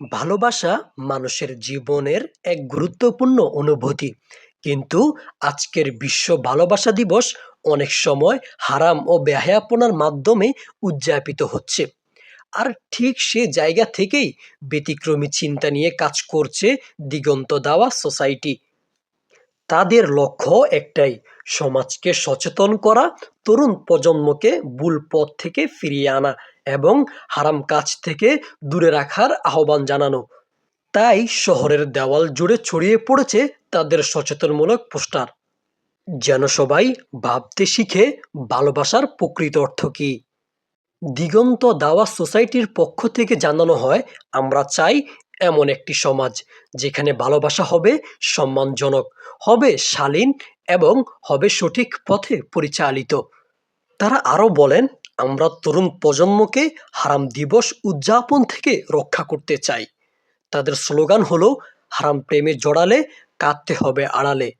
ভালোবাসা মানুষের জীবনের এক গুরুত্বপূর্ণ অনুভূতি। কিন্তু আজকের বিশ্ব ভালোবাসা দিবস অনেক সময় হারাম ও ব্যাহাপনার মাধ্যমে উদযাপিত হচ্ছে। আর ঠিক সে জায়গা থেকেই ব্যতিক্রমী চিন্তা নিয়ে কাজ করছে দিগন্ত দাওয়া সোসাইটি। তাদের লক্ষ্য একটাই, সমাজকে সচেতন করা, তরুণ প্রজন্মকে ভুল পথ থেকে ফিরিয়ে আনা এবং হারাম কাজ থেকে দূরে রাখার আহ্বান জানানো। তাই শহরের দেওয়াল জুড়ে ছড়িয়ে পড়েছে তাদের সচেতনমূলক পোস্টার। যেন সবাই ভাবতে শিখে ভালোবাসার প্রকৃত অর্থ কী। দিগন্ত দাওয়া সোসাইটির পক্ষ থেকে জানানো হয়, আমরা চাই এমন একটি সমাজ, যেখানে ভালোবাসা হবে সম্মানজনক। হবে শালীন এবং হবে সঠিক পথে পরিচালিত। তারা আরও বলেন, আমরা তরুণ প্রজন্মকে হারাম দিবস উদযাপন থেকে রক্ষা করতে চাই। তাদের স্লোগান হলো, হারাম প্রেমে জড়ালে, কাঁদতে হবে আড়ালে।